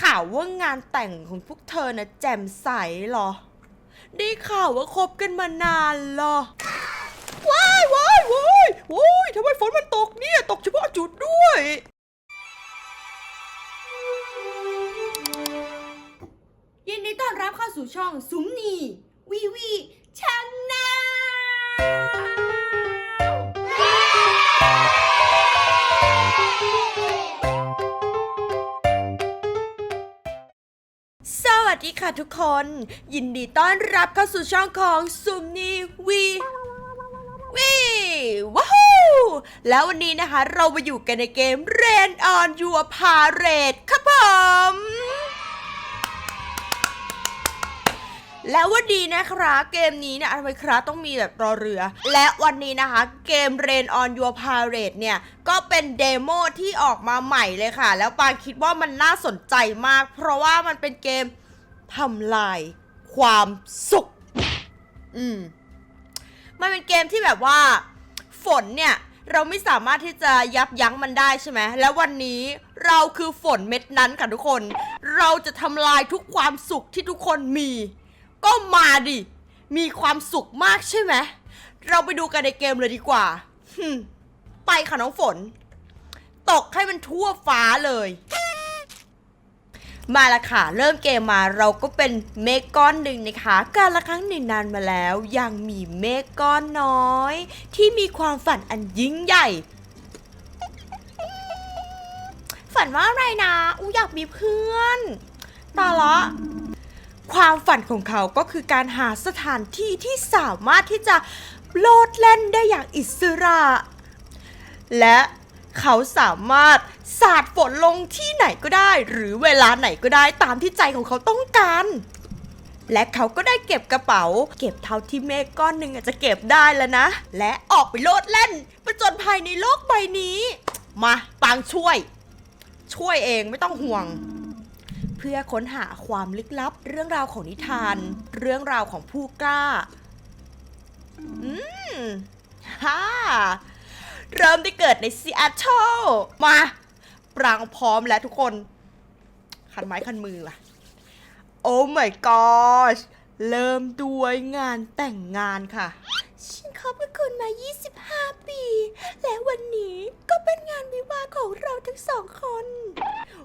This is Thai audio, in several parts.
ข่าวว่างานแต่งของพวกเธอนะแจ่มใสเหรอ ได้ข่าวว่าคบกันมานานเหรอ ว้ายว้ายว้ายว้ายทำไมฝนมันตกเนี่ย ตกเฉพาะจุดด้วย ยินดีต้อนรับเข้าสู่ช่องสุมนีวีวีชันแนล วัสดีค่ะทุกคน ยินดีต้อนรับเข้าสู่ช่องของซุมนีวีวีว้าวแล้ววันนี้นะคะเรามาอยู่กันในเกม Rain on Your Parade ครับผมแล้ววันนี้นะคะเกมนี้เนี่ยอะไรครับต้องมีแบบรอเรือ และวันนี้นะคะเกม Rain on Your Parade เนี่ย ก็เป็นเดโมที่ออกมาใหม่เลยค่ะ แล้วปางคิดว่ามันน่าสนใจมาก เพราะว่ามันเป็นเกม ทำลายความสุข อืม มันเป็นเกมที่แบบว่า ฝนเนี่ย เราไม่สามารถที่จะยับยั้งมันได้ใช่ไหม แล้ววันนี้เราคือฝนเม็ดนั้นค่ะทุกคน เราจะทำลายทุกความสุขที่ทุกคนมี ก็มาดิ มีความสุขมากใช่ไหม เราไปดูกันในเกมเลยดีกว่า ไปค่ะน้องฝน ตกให้มันทั่วฟ้าเลย มาละค่ะ เริ่มเกมมาเราก็เป็นเมฆก้อนหนึ่งนะคะ การละครั้งหนึ่งนานมาแล้ว ยังมีเมฆก้อนน้อย ที่มีความฝันอันยิ่งใหญ่ ฝันว่าอะไรนะอูอยากมีเพื่อนตาละความฝันของเขาก็คือการหาสถานที่ที่สามารถที่จะโลดแล่นได้อย่างอิสระ และ เขาสามารถสาดฝนลงที่ไหนก็ได้ หรือเวลาไหนก็ได้ตามที่ใจของเขาต้องการ และเขาก็ได้เก็บกระเป๋า เก็บเท่าที่เมฆก้อนหนึ่งอาจจะเก็บได้แล้วนะ และออกไปโลดเล่นประจนภัยในโลกใบนี้ มาปางช่วย ช่วยเองไม่ต้องห่วงเพื่อค้นหาความลึกลับเรื่องราวของนิทาน เรื่องราวของผู้กล้า อืมฮ่า เริ่มได้เกิดในซีแอตเทิลมาปรางพร้อมแล้วทุกคน คันไม้คันมือล่ะ โอ้ my gosh เริ่มด้วยงานแต่งงานค่ะ ฉันคบกับคุณมา 25 ปี และวันนี้ก็เป็นงานวิวาห์ของเราทั้งสองคน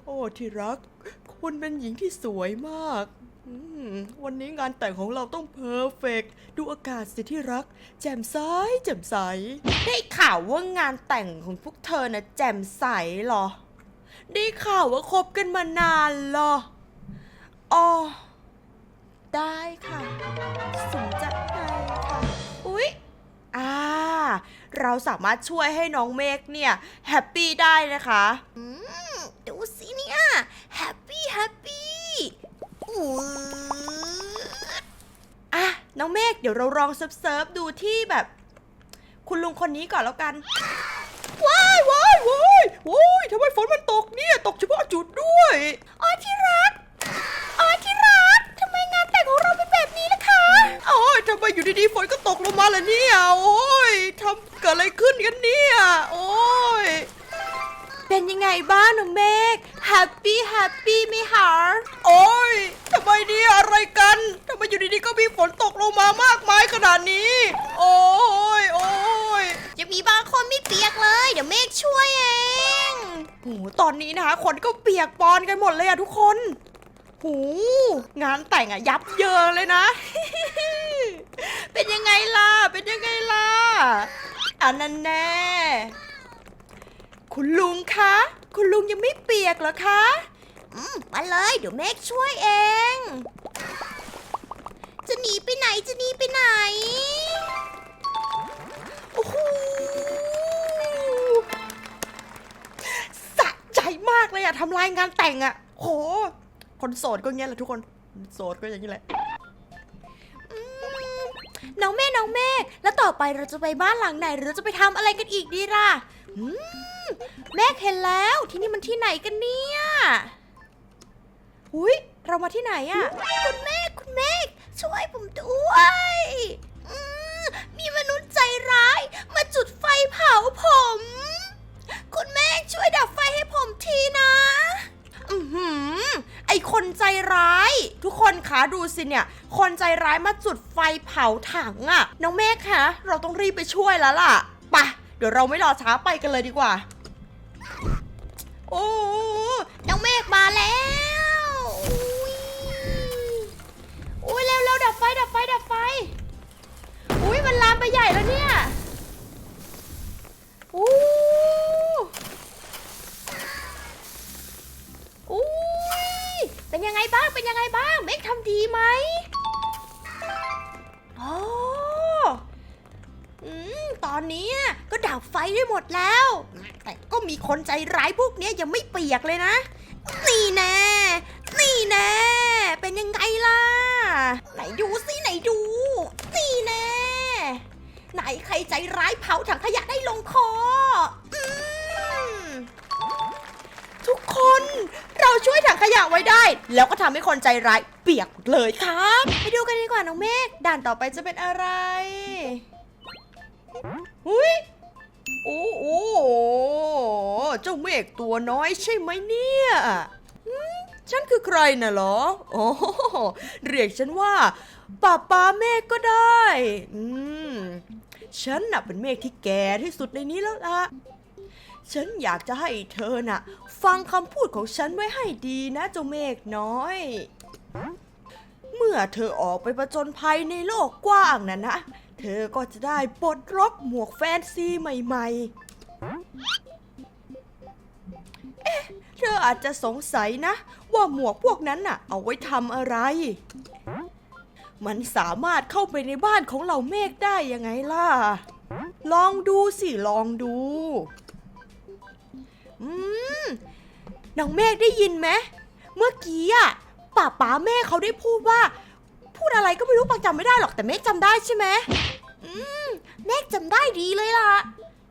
โอ้ ที่รัก คุณเป็นหญิงที่สวยมาก อืมวันนี้งานแต่งของเราต้องเพอร์เฟกดูอากาศสิที่รัก แจ่มใสแจ่มใส ได้ข่าวว่างานแต่งของพวกเธอนะแจ่มใสเหรอ ได้ข่าวว่าคบกันมานานเหรออ๋อได้ค่ะสมจัดให้ค่ะ อุ๊ย อ่า เราสามารถช่วยให้น้องเมฆเนี่ย แฮปปี้ได้นะคะ อืม ดูสิเนี่ย แฮปปี้แฮปปี้ น้องเมฆเดี๋ยวเราลองเซิร์ฟเซิร์ฟดูที่แบบ คุณลุงคนนี้ก่อนแล้วกัน ว้ายว้ายว้ายว้ายทำไมฝนมันตกเนี่ย ตกเฉพาะจุดด้วยอ๋อที่รักอ๋อที่รักทำไมงานแต่งของเราเป็นแบบนี้ล่ะคะโอ้ยทำไมอยู่ดีๆฝนก็ตกลงมาล่ะเนี่ยโอ้ยทำเกิดอะไรขึ้นกันเนี่ยโอ้ย เป็นยังไงบ้างน้องเมฆแฮปปี้แฮปปี้ไหมคะโอ้ยทำไมเนี่ยอะไรกันทำไมอยู่ดีๆก็มีฝนตกลงมามากมายขนาดนี้ โอ้ยโอ้ยจะมีบางคนไม่เปียกเลย เดี๋ยวเมฆช่วยเองโหตอนนี้นะคะคนก็เปียกปอนกันหมดเลยอะทุกคนหูงานแต่งอะยับเยินเลยนะ เป็นยังไงล่ะ เป็นยังไงล่ะอันนั้นแน่ คุณลุงคะ คุณลุงยังไม่เปียกเหรอคะ อืมมาเลยเดี๋ยวเมฆช่วยเอง จะหนีไปไหนจะหนีไปไหน โอ้โหสะใจมากเลยอะทำลายงานแต่งอะโห คนโสดก็อย่างเงี้ยแหละทุกคนคนโสดก็อย่างนี้แหละน้องเมฆน้องเมฆแล้วต่อไปเราจะไปบ้านหลังไหน หรือเราจะไปทำอะไรกันอีกดีล่ะอืม เมฆเห็นแล้วที่นี่มันที่ไหนกันเนี่ยอุ้ยเรามาที่ไหนอะคุณเมฆคุณเมฆช่วยผมด้วยอืมมีมนุษย์ใจร้าย มาจุดไฟเผาผม คุณเมฆช่วยดับไฟให้ผมทีนะ อือหือ ไอคนใจร้าย ทุกคนคะดูสิเนี่ย คนใจร้ายมาจุดไฟเผาถังอะน้องเมฆคะเราต้องรีบไปช่วยแล้วล่ะไปะเดี๋ยวเราไม่รอช้าไปกันเลยดีกว่า โอ้น้องเมฆมาแล้วอุ้ยเร็วเร็วดับไฟดับไฟดับไฟอุ้ยมันลามไปใหญ่แล้วเนี่ยอู้อุ้ยเป็นยังไงบ้างเป็นยังไงบ้างเมกทำดีไหมโอ้อืมต อนนี้ก็ดับไฟได้หมดแล้ว แต่ก็มีคนใจร้ายพวกนี้ยังไม่เปียกเลยนะ นี่แน่นี่แน่เป็นยังไงล่ะ ไหนดูสิไหนดู นี่แน่ไหนใครใจร้ายเผาถังขยะได้ลงคออทุกคนเราช่วยถังขยะไว้ได้ แล้วก็ทำให้คนใจร้ายเปียกเลยครับ ไปดูกันดีกว่าน้องเมฆด่านต่อไปจะเป็นอะไร หุยโอ้โหเจ้าเมฆตัวน้อยใช่ไหมเนี่ยหืมฉันคือใครน่ะเหรอ โอ้เรียกฉันว่าป้าป้าเมฆก็ได้ อืม ฉันน่ะเป็นเมฆที่แก่ที่สุดในนี้แล้วล่ะ ฉันอยากจะให้เธอน่ะ ฟังคำพูดของฉันไว้ให้ดีนะเจ้าเมฆน้อย เมื่อเธอออกไปประจนภัยในโลกกว้างน่ะนะ ธอก็จะได้ปลดล็อกหมวกแฟนซีใหม่ๆ เอ๊ะ เธออาจจะสงสัยนะ ว่าหมวกพวกนั้นน่ะ เอาไว้ทำอะไร มันสามารถเข้าไปในบ้านของเราเมฆได้ยังไงล่ะ ลองดูสิ ลองดู อืมน้องเมฆได้ยินไหม เมื่อกี้อะป้าป๋าเมฆเขาได้พูดว่า พูดอะไรก็ไม่รู้ปังจำไม่ได้หรอกแต่เมฆจำได้ใช่ไหม อืมเมฆจำได้ดีเลยล่ะ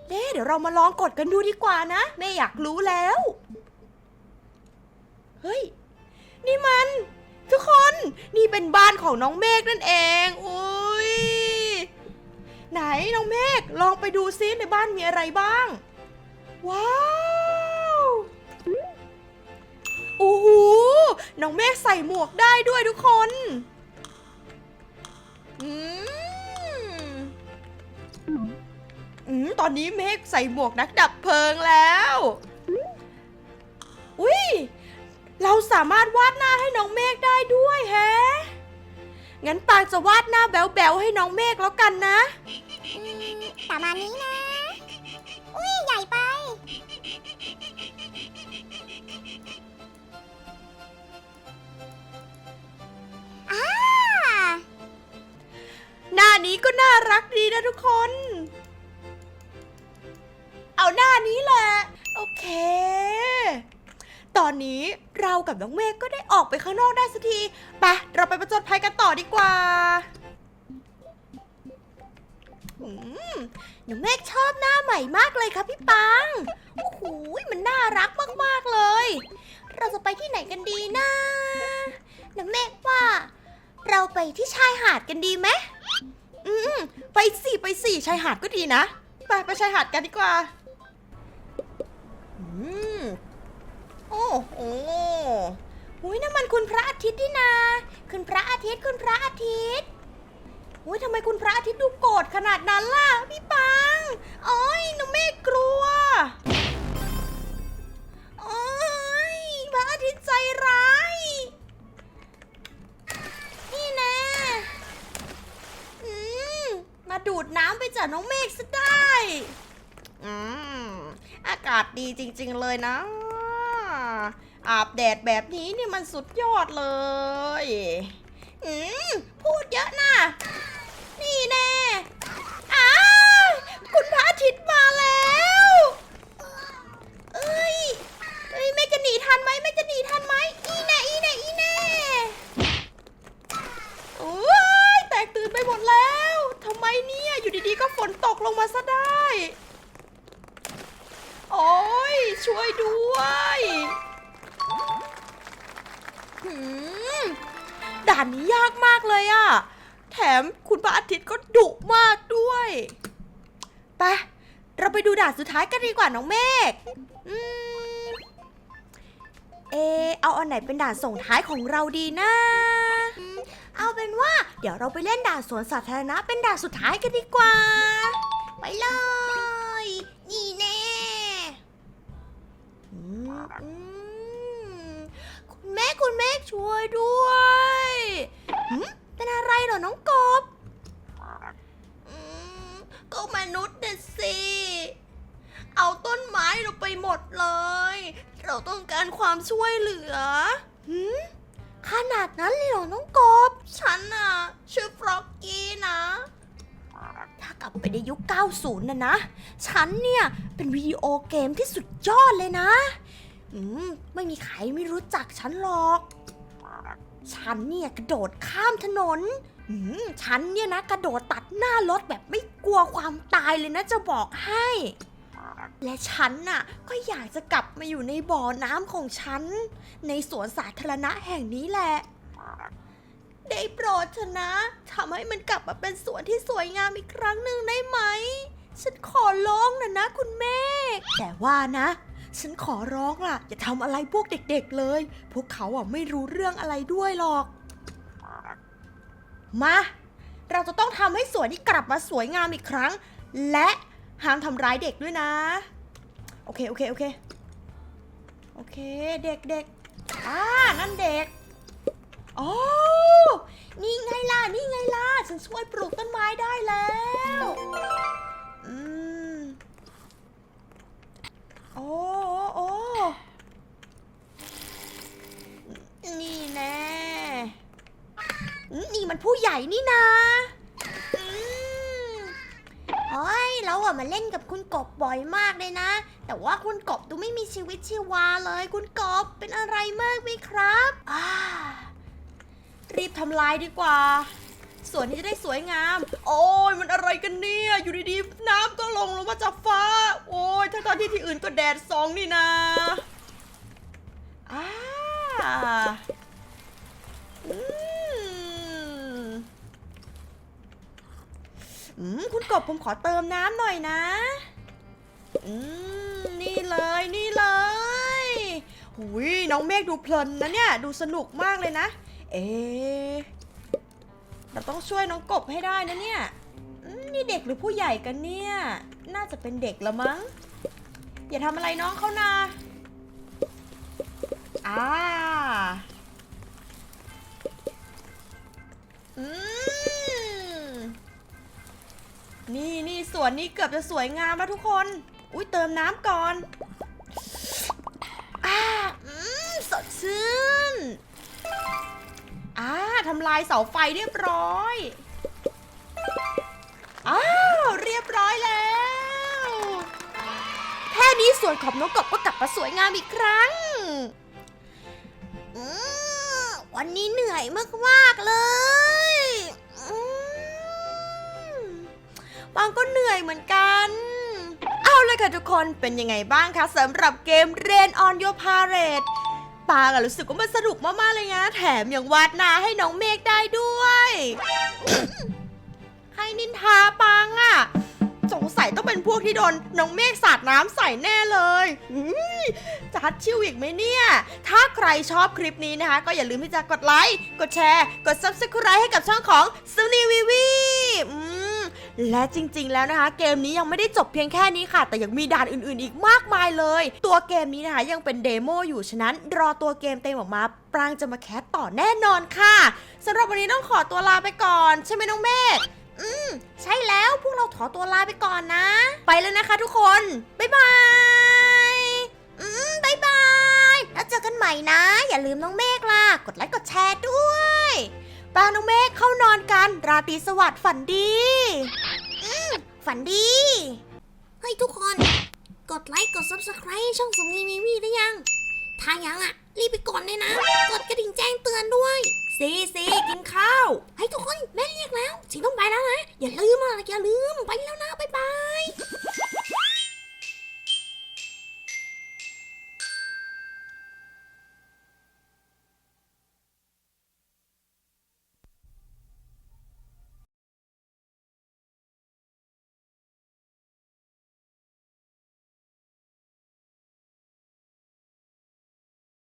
เด้เดี๋ยวเรามาลองกดกันดูดีกว่านะเมฆอยากรู้แล้ว เฮ้ย นี่มัน ทุกคนนี่เป็นบ้านของน้องเมฆนั่นเองอุ้ยไหนน้องเมฆลองไปดูซิในบ้านมีอะไรบ้าง ว้าวโอ้โหน้องเมฆใส่หมวกได้ด้วยทุกคน อืม ตอนนี้เมฆใส่หมวกนักดับเพลิงแล้ว อุ้ยเราสามารถวาดหน้าให้น้องเมฆได้ด้วยแฮะ งั้นปางจะวาดหน้าแบ๊วๆให้น้องเมฆแล้วกันนะ ประมาณนี้นะ อุ้ยใหญ่ไปอ่าหน้านี้ก็น่ารักดีนะทุกคน อนนี้เรากับน้องเมฆก็ได้ออกไปข้างนอกได้สักที ไป เราไปประจนภัยกันต่อดีกว่าอืมน้องเมฆชอบหน้าใหม่มากเลยครับพี่ปัง โอ้โห มันน่ารักมากๆเลย เราจะไปที่ไหนกันดีนะ น้องเมฆว่า เราไปที่ชายหาดกันดีไหม อืม ไปสี่ไปสี่ชายหาดก็ดีนะ ไปไปชายหาดกันดีกว่า โอ้โหอุ้ยนั่นมันคุณพระอาทิตย์นี่นาคุณพระอาทิตย์คุณพระอาทิตย์อุ้ยทำไมคุณพระอาทิตย์ดูโกรธขนาดนั้นล่ะพี่ปังโอ้ยน้องเมฆกลัวโอ้ยพระอาทิตย์ใจร้ายนี่แน่อืมมาดูดน้ำไปจากน้องเมฆซะได้อืมอากาศดีจริง ๆ เลยนะ อาบแดดแบบนี้นี่มันสุดยอดเลย อืม พูดเยอะนะ พระอาทิตย์ก็ดุมากด้วยไปเราไปดูด่านสุดท้ายกันดีกว่าน้องเมฆอืมเอเอาอันไหนเป็นด่านส่งท้ายของเราดีนะ เอาเป็นว่า เดี๋ยวเราไปเล่นด่านสวนสาธารณะเป็นด่านสุดท้ายกันดีกว่า ไปเลย นี่แน่อืมอืมคุณแม่คุณแม่ช่วยด้วยหืมเป็นอะไรเหรอน้องกบอื มก็มนุษย์น่ะสิ เอาต้นไม้เราไปหมดเลย เราต้องการความช่วยเหลือหืมขนาดนั้นเลยเหรอน้องกบ ฉันน่ะ ชื่อฟรอกกี้นะ ถ้ากลับไปในยุค 90 นะนะ ฉันเนี่ย เป็นวิดีโอเกมที่สุดยอดเลยนะ อืม ไม่มีใครไม่รู้จักฉันหรอก ฉันเนี่ยกระโดดข้ามถนนฉันเนี่ยนะกระโดดตัดหน้ารถแบบไม่กลัวความตายเลยนะจะบอกให้ และฉันน่ะก็อยากจะกลับมาอยู่ในบ่อน้ำของฉัน ในสวนสาธารณะแห่งนี้แหละ ได้โปรดเถอะนะทำให้มันกลับมาเป็นสวนที่สวยงามอีกครั้งหนึ่งได้ไหม ฉันขอร้องนะนะคุณแม่ แต่ว่านะ ฉันขอร้องล่ะ อย่าทำอะไรพวกเด็กๆเลย พวกเขาอะไม่รู้เรื่องอะไรด้วยหรอก มา เราจะต้องทำให้สวนนี้กลับมาสวยงามอีกครั้ง และห้ามทำร้ายเด็กด้วยนะ โอเค โอเค โอเค โอเค เด็กเด็กอ่านั่นเด็กโอ้นี่ไงล่ะ นี่ไงล่ะ ฉันช่วยปลูกต้นไม้ได้แล้ว อืม โอ้โอ้โอ้นี่แน่อืมนี่มันผู้ใหญ่นี่นาอืมเฮ้ยเราอะมาเล่นกับคุณกบบ่อยมากเลยนะ แต่ว่าคุณกบดูไม่มีชีวิตชีวาเลย คุณกบเป็นอะไรมากไหมครับ อ่า รีบทำลายดีกว่า สวนนี้จะได้สวยงาม โอ้ยมันอะไรกันเนี่ย อยู่ดีๆ น้ำก็ลงลงมาจากฟ้า โอ้ยทั้งตอนที่ที่อื่นก็แดดสองนี่นาอ่าอืมอืมคุณกบผมขอเติมน้ำหน่อยนะ อืม นี่เลยนี่เลยหุยน้องเมฆดูเพลินนะเนี่ย ดูสนุกมากเลยนะ เอ๊ะ เราต้องช่วยน้องกบให้ได้นะเนี่ยอืมนี่เด็กหรือผู้ใหญ่กันเนี่ย น่าจะเป็นเด็กละมั้ง อย่าทำอะไรน้องเขานะอ่าอืมนี่นี่สวนนี้เกือบจะสวยงามแล้วทุกคน อุ้ยเติมน้ำก่อน อ่าอืมสดชื่น ทำลายเสาไฟเรียบร้อย อ้าว เรียบร้อยแล้ว แค่นี้ส่วนของน้องกบก็กลับมาสวยงามอีกครั้งวันนี้เหนื่อยมากๆเลยบางก็เหนื่อยเหมือนกัน เอาเลยค่ะทุกคนเป็นยังไงบ้างคะสำหรับเกม Rain on Your Parade ปางอะรู้สึกว่ามันสนุกมากๆเลยนะ แถมยังวาดหน้าให้น้องเมฆได้ด้วย ใครนินทาปังอะสงสัยต้องเป็นพวกที่โดนน้องเมฆสาดน้ำใส่แน่เลยอุ๊ยจะฮัดชิวอีกไหมเนี่ย ถ้าใครชอบคลิปนี้นะคะ ก็อย่าลืมที่จะกดไลค์ กดแชร์ กด Subscribe ให้กับช่องของซูนีวีวีอืม และจริง ๆ แล้วนะคะ เกมนี้ยังไม่ได้จบเพียงแค่นี้ค่ะ แต่ยังมีด่านอื่น ๆ อีกมากมายเลย ตัวเกมนี้นะคะยังเป็นเดโมอยู่ฉะนั้น รอตัวเกมเต็มออกมาปรางจะมาแคสต่อแน่นอนค่ะสำหรับวันนี้ต้องขอตัวลาไปก่อนใช่ไหมน้องเมฆอืมใช่แล้วพวกเราขอตัวลาไปก่อนนะ ไปแล้วนะคะทุกคน บ๊ายบายอืมบ๊ายบายแล้วเจอกันใหม่นะ อย่าลืมน้องเมฆล่ะ กดไลค์กดแชร์ด้วยป้าน้องเมฆเข้านอนกัน ราตรีสวัสดิ์ฝันดี ฝันดี เฮ้ยทุกคน กดไลค์ กด subscribe ช่องสมนีมีวีได้ยัง ถ้ายังอะ รีบไปกดเลยนะ กดกระดิ่งแจ้งเตือนด้วย ซีซีกินข้าวเฮ้ยทุกคนแม่เรียกแล้วสิต้องไปแล้วนะ อย่าลืมอะอย่าลืมไปแล้วนะ บ๊ายบาย